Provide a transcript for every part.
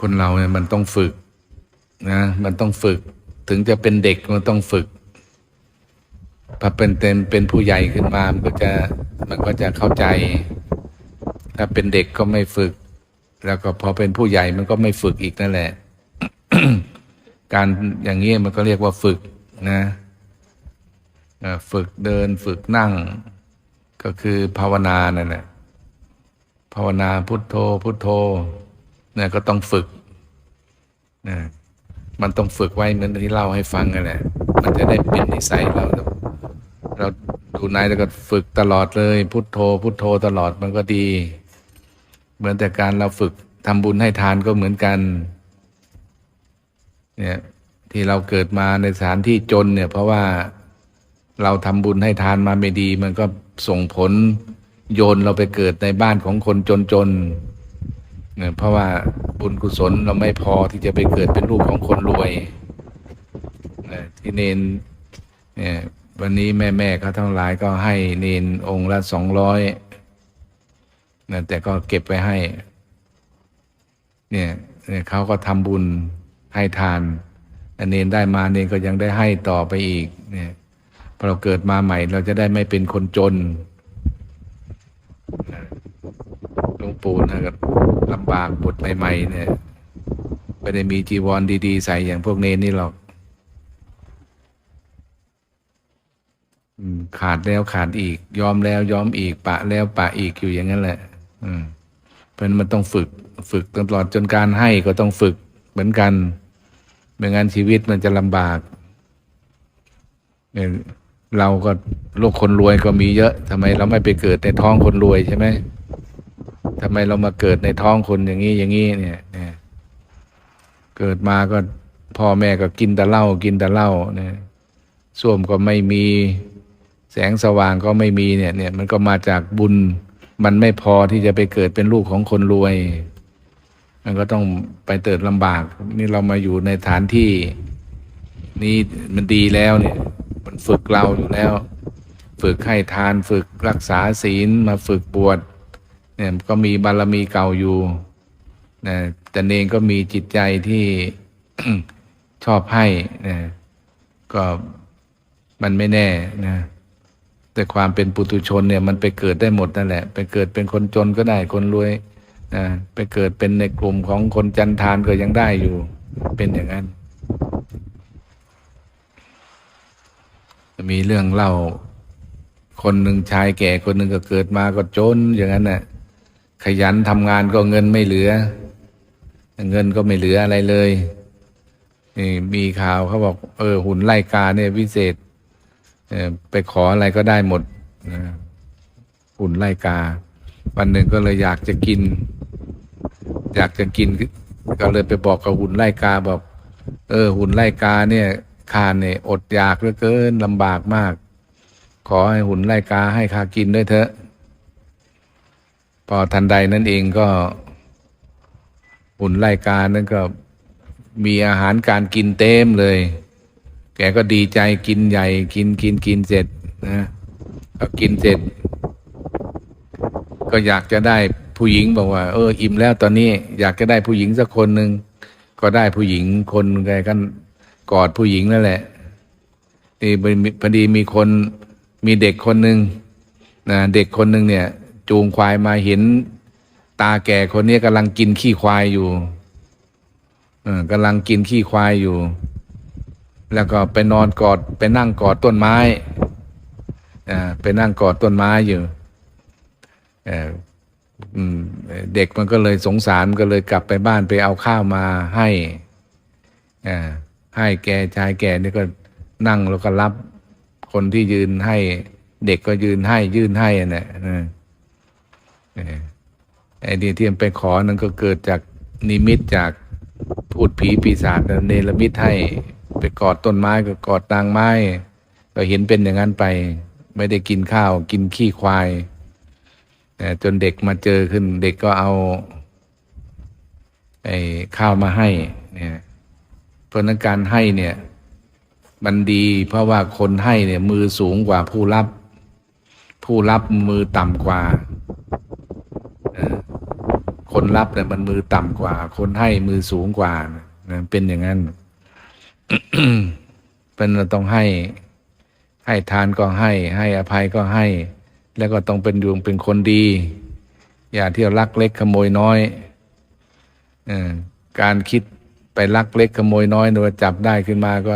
คนเราเนี่ยมันต้องฝึกนะมันต้องฝึก ถึงจะเป็นเด็กมันต้องฝึกพอเป็นเต็มเป็นผู้ใหญ่ขึ้นมา มันก็จะมันก็จะเข้าใจ ถ้าเป็นเด็กก็ไม่ฝึก แล้วก็พอเป็นผู้ใหญ่มันก็ไม่ฝึกอีกนั่นแหละ การอย่างนี้มันก็เรียกว่าฝึกนะฝึกเดินฝึกนั่ง ก็คือภาวนานั่นแหละภาวนาพุทโธพุทโธ นี่ยก็ต้องฝึกนะมันต้องฝึกไว้เหมือนที่เล่าให้ฟังกันแหละมันจะได้เป็นนิสัยเรา เราดูนายแล้วก็ฝึกตลอดเลย พุทโธ พุทโธตลอดมันก็ดี เหมือนแต่การเราฝึกทำบุญให้ทานก็เหมือนกัน เนี่ยที่เราเกิดมาในสถานที่จนเนี่ย เพราะว่าเราทำบุญให้ทานมาไม่ดี มันก็ส่งผลโยนเราไปเกิดในบ้านของคนจนๆ เนี่ยเพราะว่าบุญกุศลเราไม่พอที่จะไปเกิดเป็นลูกของคนรวยเนี่ยที่เนนเนี่ยวันนี้แม่แม่เขาทั้งหลายก็ให้เนนองค์ละสองร้อยนะแต่ก็เก็บไว้ให้ เนี่ยเนี่ยเขาก็ทำบุญให้ทานเนนได้มาเนนก็ยังได้ให้ต่อไปอีกเนี่ยพอเราเกิดมาใหม่เราจะได้ไม่เป็นคนจนนะหลวง ปู่นะก็ลำบากบทใหม่ๆเนี่ยไม่ได้มีจีวรดี ๆ ใส่อย่างพวกเนนนี่หรอกขาดแล้วขาดอีก ยอมแล้วยอมอีก ปะแล้วปะอีกอยู่อย่างนั้นแหละ อืมเพราะนั้นมันต้องฝึก ฝึกตลอดจนการให้ก็ต้องฝึกเหมือนกันไม่งั้นชีวิตมันจะลำบากเนี่ยเราก็โลกคนรวยก็มีเยอะทำไมเราไม่ไปเกิดในท้องคนรวยใช่ไหม ทำไมเรามาเกิดในท้องคนอย่างนี้อย่างนี้เนี่ยเกิดมาก็พ่อแม่ก็กินแต่เหล้ากินแต่เหล้าเนี่ยส้วมก็ไม่มีแสงสว่างก็ไม่มีเนี่ยเนี่ยมันก็มาจากบุญ มันไม่พอที่จะไปเกิดเป็นลูกของคนรวย มันก็ต้องไปเติดลำบาก นี่เรามาอยู่ในฐานที่นี่มันดีแล้วเนี่ย มันฝึกเราอยู่แล้ว ฝึกให้ทานฝึกรักษาศีลมาฝึกบวช เนี่ยก็มีบารมีเก่าอยู่นะแต่เนงก็มีจิตใจที่ชอบให้นะก็มันไม่แน่นะแต่ความเป็นปุถุชนเนี่ยมันไปเกิดได้หมดนั่นแหละ ไปเกิดเป็นคนจนก็ได้คนรวยนะไปเกิดเป็นในกลุ่มของคนจันทานก็ยังได้อยู่ เป็นอย่างนั้น มีเรื่องเล่า คนหนึ่งชายแก่คนหนึ่งก็เกิดมาก็จนอย่างนั้นน่ะ ขยันทำงานก็เงินไม่เหลือ เงินก็ไม่เหลืออะไรเลยนี่มีข่าวเขาบอก เออ หุ่นไล่กาเนี่ยวิเศษเออไปขออะไรก็ได้หมดนะหุ่นไล่กา วันหนึ่งก็เลยอยากจะกิน อยากจะกิน ก็เลยไปบอกกับหุ่นไล่กาบอก เออ หุ่นไล่กาเนี่ยข้าเนี่ยอดอยากเหลือเกินลำบากมาก ขอให้หุ่นไล่กาให้ข้ากินด้วยเถอะ พอทันใดนั่นเองก็หุ่นไล่กานั่นก็มีอาหารการกินเต็มเลย แกก็ดีใจกินใหญ่ กินกินกินเสร็จนะพอกินเสร็จ ก็อยากจะได้ผู้หญิงบอกว่า เออ อิ่มแล้วตอนนี้ อยากจะได้ผู้หญิงสักคนหนึ่งก็ได้ผู้หญิงคนแกกันกอดผู้หญิงนั่นแหละนี่พอดีมีคนมีเด็กคนหนึ่งนะเด็กคนหนึ่งเนี่ย จูงควายมาเห็น ตาแก่คนนี้กำลังกินขี้ควายอยู่กำลังกินขี้ควายอยู่ แล้วก็ไปนอนกอดไปนั่งกอดต้นไม้อ่าไปนั่งกอดต้นไม้อยู่เด็กมันก็เลยสงสารก็เลยกลับไปบ้านไปเอาข้าวมาให้อ่าให้แกชายแก่นี่ก็นั่งแล้วก็รับคนที่ยืนให้ เด็กก็ยืนให้ยื่นให้น่ะเออเออ ไอ้นี่ที่มันไปขอนั่นก็เกิดจากนิมิตจากพูดผีปีศาจเนรมิตให้ไปกอดต้นไม้ก็กอดนางไม้ ก็เห็นเป็นอย่างนั้นไป ไม่ได้กินข้าวกินขี้ควายจนเด็กมาเจอขึ้น เด็กก็เอาไอ้ข้าวมาให้เนี่ยเพราะนั้นการให้เนี่ยมันดีเพราะว่าคนให้เนี่ยมือสูงกว่าผู้รับ ผู้รับมือต่ำกว่า คนรับเนี่ยมันมือต่ำกว่า คนให้มือสูงกว่านะเป็นอย่างนั้นเป็นเราต้องให้ ให้ทานก็ให้ ให้อภัยก็ให้ แล้วก็ต้องเป็นดวงเป็นคนดี อย่าเที่ยวลักเล็กขโมยน้อยอการคิดไปลักเล็กขโมยน้อยโดยจับได้ขึ้นมาก็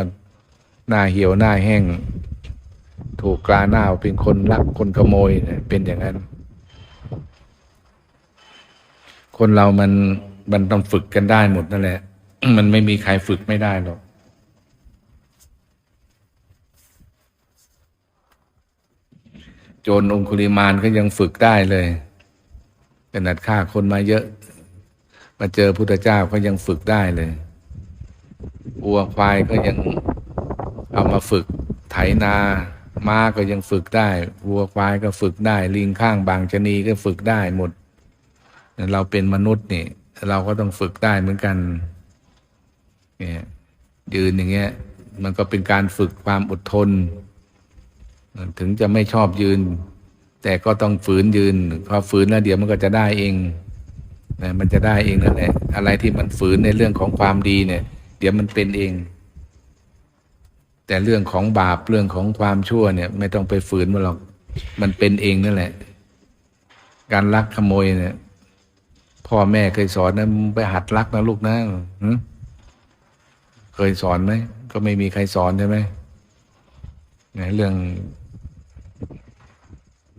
หน้าเหี่ยวหน้าแห้ง ถูกกลาหน้าเป็นคนลักคนขโมยเป็นอย่างนั้น คนเรามันมันต้องฝึกกันได้หมดนั่นแหละ มันไม่มีใครฝึกไม่ได้หรอกโจรองคุลิมานก็ยังฝึกได้เลยขนาดฆ่าคนมาเยอะ มาเจอพุทธเจ้าก็ยังฝึกได้เลยวัวควายก็ยังเอามาฝึกไถนาม้าก็ยังฝึกได้วัวควายก็ฝึกได้ ลิงข้างบางชนีก็ฝึกได้หมด เราเป็นมนุษย์นี่เราก็ต้องฝึกได้เหมือนกันเนี่ยยืนอย่างเงี้ย มันก็เป็นการฝึกความอดทน ถึงจะไม่ชอบยืน แต่ก็ต้องฝืนยืนพอฝืนแล้วเดี๋ยวมันก็จะได้เองนะมันจะได้เองนั่นแหละอะไรที่มันฝืนในเรื่องของความดีเนี่ย เดี๋ยวมันเป็นเอง แต่เรื่องของบาปเรื่องของความชั่วเนี่ย ไม่ต้องไปฝืนมันหรอก มันเป็นเองนั่นแหละ การลักขโมยเนี่ย พ่อแม่เคยสอนนะไปหัดลักนะลูกนะเคยสอนไหมก็ไม่มีใครสอนใช่ไหมเนี่ยเรื่อง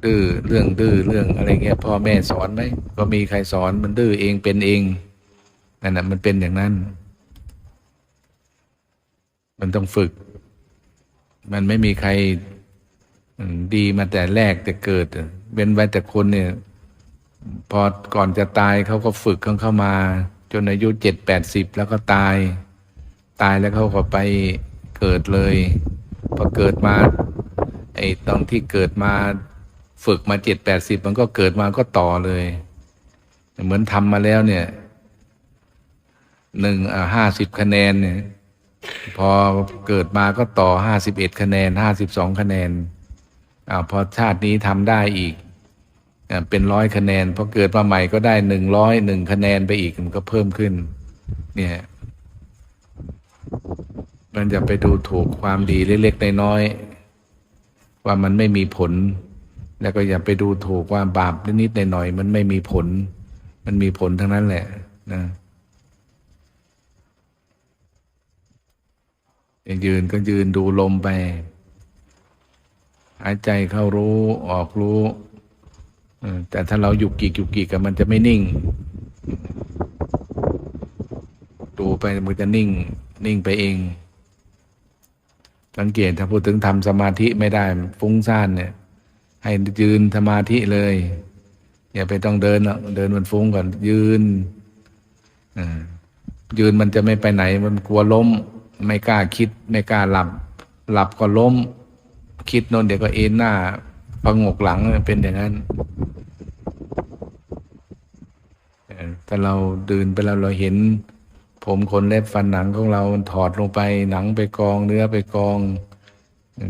ดื้อเรื่องดื้อเรื่องอะไรเงี้ยพ่อแม่สอนไหมก็มีใครสอนมันดื้อเองเป็นเองนั่นแหะมันเป็นอย่างนั้น มันต้องฝึก มันไม่มีใครดีมาแต่แรกแต่เกิดเว้นไว้แต่คนเนี่ย พอก่อนจะตายเขาก็ฝึกเขาเข้ามา จนอายุเจ็ดแปดสิบแล้วก็ตาย ตายแล้วเขาก็ไปเกิดเลย พอเกิดมาไอ้ตอนที่เกิดมาฝึกมาเจ็ดแปดสิบมันก็เกิดมาก็ต่อเลย เหมือนทำมาแล้วเนี่ยหนึ่งอ่าห้าสิบคะแนนเนี่ยพอเกิดมาก็ต่อห้าสิบเอ็ดคะแนนห้าสิบสองคะแนนอ่าพอชาตินี้ทำได้อีก เป็นร้อยคะแนนพอเกิดมาใหม่ก็ได้หนึ่งร้อยหนึ่งคะแนนไปอีกมันก็เพิ่มขึ้น เนี่ย มันจะไปดูถูกความดีเล็กๆน้อยๆว่ามันไม่มีผล แล้วก็อย่าไปดูถูกว่าบาปนิดๆหน่อยๆมันไม่มีผล มันมีผลทั้งนั้นแหละ นะยืนก็ยืนดูลมไป หายใจเข้ารู้ออกรู้ แต่ถ้าเราหยุกกิกหยุกกิกกับมันจะไม่นิ่ง ดูไปมันจะนิ่ง นิ่งไปเอง สังเกตถ้าพูดถึงทำสมาธิไม่ได้ฟุ้งซ่านเนี่ย ให้ยืนสมาธิเลย อย่าไปต้องเดินหรอกเดินมันฟุ้งก่อนยืนยืนมันจะไม่ไปไหน มันกลัวล้ม ไม่กล้าคิด ไม่กล้าหลับ หลับก็ล้ม คิดน่นเดี๋ยวก็เอ็นหน้าพงกหลังเป็นอย่างนั้นเออ ถ้าเราเดินไปแล้วเราเห็น ผมขนเล็บฟันหนังของเรา มันถอดลงไปหนังไปกองเนื้อไปกอง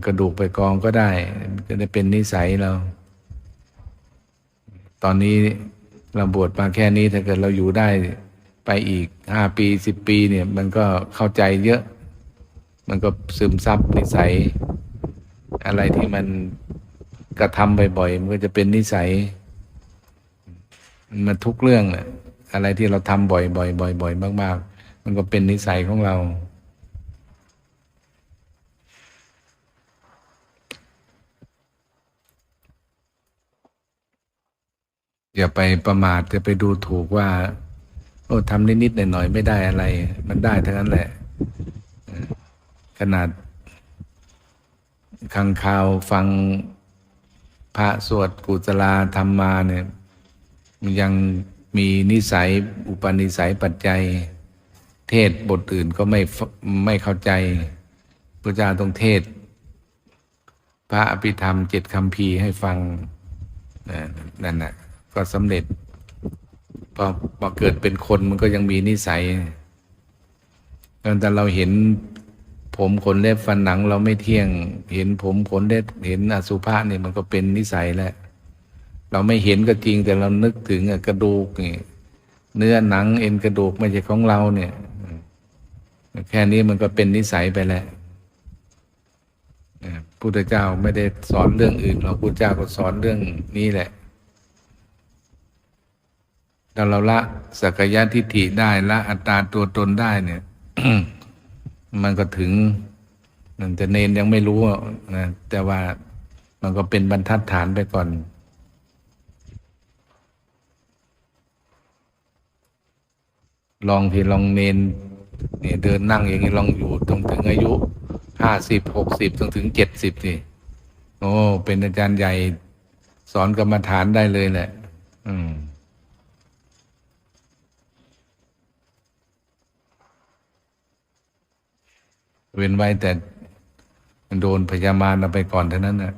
กระดูกไปกองก็ได้จะได้เป็นนิสัยเรา ตอนนี้เราบวชมาแค่นี้ถ้าเกิดเราอยู่ได้ไปอีกห้าปีสิบปีเนี่ย มันก็เข้าใจเยอะ มันก็ซึมซับนิสัย อะไรที่มันกระทำบ่อยๆมันก็จะเป็นนิสัย มันทุกเรื่องแหละ อะไรที่เราทำบ่อยๆบ่อยๆมากๆ มันก็เป็นนิสัยของเรา อย่าไปประมาทอย่าไปดูถูกว่า โอ้ทำนิดๆหน่อยๆไม่ได้อะไร มันได้ทั้งนั้นแหละ ขนาดขังข่าวฟังพระสวดกุศลาธรรมมาเนี่ยมันยัง มีนิสัยอุปนิสัยปัจจัย เทศบทอื่นก็ไม่ไม่เข้าใจพระเจ้าต้องเทศ พระอภิธรรมเจ็ดคำพีให้ฟังนะนั่นน่ะก็สำเร็จพอพอเกิดเป็นคนมันก็ยังมีนิสัยแต่เราเห็นผมขนเล็บฟันหนังเราไม่เที่ยง เห็นผมขนเล็บเห็นอสุภะเนี่ยมันก็เป็นนิสัยแล้ว เราไม่เห็นก็จริงแต่เรานึกถึงกระดูกนี่เนื้อหนังเอ็นกระดูกไม่ใช่ของเราเนี่ย แค่นี้มันก็เป็นนิสัยไปแล้วนะพุทธเจ้าไม่ได้สอนเรื่องอื่นหรอกพุทธเจ้าก็สอนเรื่องนี้แหละถ้าเราละสักยะทิฏฐิได้ละอัตตาตัวตนได้เนี่ย มันก็ถึงนั่นแต่เนนยังไม่รู้นะแต่ว่ามันก็เป็นบรรทัดฐานไปก่อน ลองที่ลองเนนเนี่ยเดินนั่งอย่างนี้ลองอยู่ตรงถึงอายุห้าสิบหกสิบจนถึงเจ็ดสิบสิโอ้เป็นอาจารย์ใหญ่สอนกรรมฐานได้เลยแหละ อืมเว้นไว้แต่โดนพยามารเอาไปก่อนเท่านั้นนะ